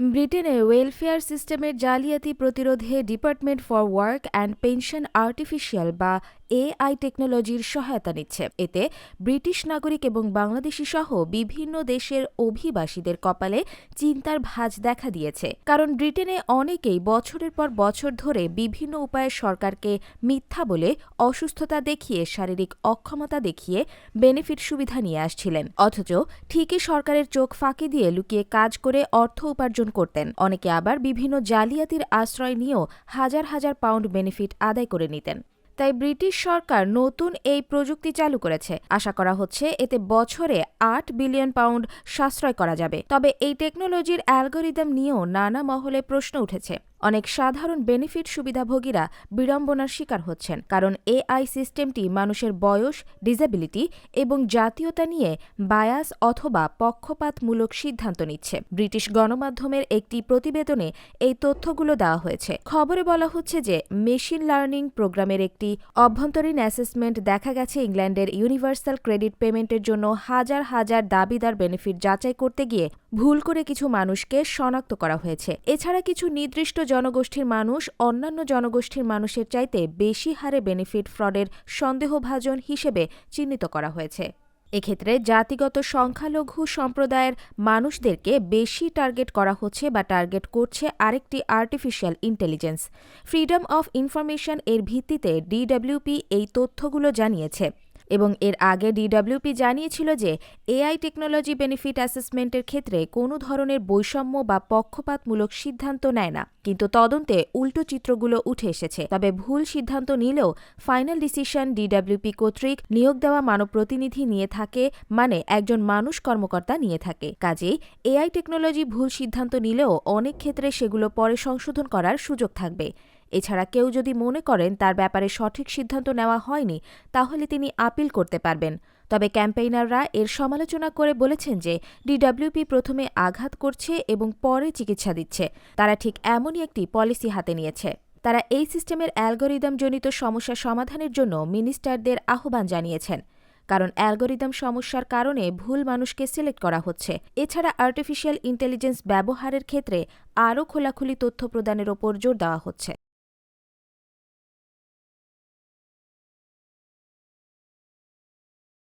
ব্রিটেনে ওয়েলফেয়ার সিস্টেমের জালিয়াতি প্রতিরোধে department for work and pension artificial বা এআই টেকনোলজির সহায়তা নিচ্ছে। এতে ব্রিটিশ নাগরিক এবং বাংলাদেশি সহ বিভিন্ন দেশের অভিবাসীদের কপালে চিন্তার ভাঁজ দেখা দিয়েছে। কারণ ব্রিটেনে অনেকেই বছরের পর বছর ধরে বিভিন্ন উপায়ে সরকারকে মিথ্যা বলে অসুস্থতা দেখিয়ে, শারীরিক অক্ষমতা দেখিয়ে বেনিফিট সুবিধা নিয়ে আসছিলেন। অথচ ঠিকই সরকারের চোখ ফাঁকি দিয়ে লুকিয়ে কাজ করে অর্থ উপার্জন করতেন। অনেকে আবার বিভিন্ন জালিয়াতির আশ্রয় নিয়েও হাজার হাজার পাউন্ড বেনিফিট আদায় করে নিতেন। তাই ব্রিটিশ সরকার নতুন এই প্রযুক্তি চালু করেছে। আশা করা হচ্ছে এতে বছরে আট বিলিয়ন পাউন্ড সাশ্রয় করা যাবে। তবে এই টেকনোলজির অ্যালগোরিদম নিয়েও নানা মহলে প্রশ্ন উঠেছে। অনেক সাধারণ বেনিফিট সুবিধাভোগীরা বিড়ম্বনার শিকার হচ্ছেন কারণ এআই সিস্টেমটি মানুষের বয়স ডিসেবিলিটি এবং জাতীয়তা নিয়ে বায়াস অথবা পক্ষপাতমূলক সিদ্ধান্ত নিচ্ছে। ব্রিটিশ গণমাধ্যমের একটি প্রতিবেদনে এই তথ্যগুলো দেওয়া হয়েছে। খবরে বলা হচ্ছে যে মেশিন লার্নিং প্রোগ্রামের একটি অভ্যন্তরীণ অ্যাসেসমেন্ট দেখা গেছে ইংল্যান্ডের ইউনিভার্সাল ক্রেডিট পেমেন্টের জন্য হাজার হাজার দাবিদার বেনিফিট যাচাই করতে গিয়ে ভুল করে কিছু মানুষকে শনাক্ত করা হয়েছে। এছাড়া কিছু নির্দিষ্ট জনগোষ্ঠীর মানুষ অন্যান্য জনগোষ্ঠীর মানুষের চাইতে বেশি হারে বেনিফিট ফ্রডের সন্দেহভাজন হিসেবে চিহ্নিত করা হয়েছে। এক্ষেত্রে জাতিগত সংখ্যালঘু সম্প্রদায়ের মানুষদেরকে বেশি টার্গেট করা হচ্ছে বা টার্গেট করছে আরেকটি artificial intelligence. Freedom of information এর ভিত্তিতে ডিডব্লিউপি এই তথ্যগুলো জানিয়েছে। এবং এর আগে ডিডব্লিউপি জানিয়েছিল যে এআই টেকনোলজি বেনিফিট অ্যাসেসমেন্টের ক্ষেত্রে কোনো ধরনের বৈষম্য বা পক্ষপাতমূলক সিদ্ধান্ত নেয় না। কিন্তু তদন্তে উল্টো চিত্রগুলো উঠে এসেছে। তবে ভুল সিদ্ধান্ত নিলেও ফাইনাল ডিসিশন ডিডব্লিউপি কর্তৃক নিয়োগ দেওয়া মানব প্রতিনিধি নিয়ে থাকে মানে একজন মানুষ কর্মকর্তা নিয়ে থাকে। কাজেই এআই টেকনোলজি ভুল সিদ্ধান্ত নিলেও অনেক ক্ষেত্রে সেগুলো পরে সংশোধন করার সুযোগ থাকবে। এছাড়া কেউ যদি মনে করেন তার ব্যাপারে সঠিক সিদ্ধান্ত নেওয়া হয়নি, তাহলে তিনি আপিল করতে পারবেন। তবে ক্যাম্পেইনাররা এর সমালোচনা করে বলেছেন যে ডিডব্লিউপি প্রথমে আঘাত করছে এবং পরে চিকিৎসা দিচ্ছে। তারা ঠিক এমনই একটি পলিসি হাতে নিয়েছে। তারা এই সিস্টেমের অ্যালগোরিদমজনিত সমস্যা সমাধানের জন্য মিনিস্টারদের আহ্বান জানিয়েছেন। কারণ অ্যালগোরিদম সমস্যার কারণে ভুল মানুষকে সিলেক্ট করা হচ্ছে। এছাড়া আর্টিফিশিয়াল ইন্টেলিজেন্স ব্যবহারের ক্ষেত্রে আরও খোলাখুলি তথ্য প্রদানের ওপর জোর দেওয়া হচ্ছে।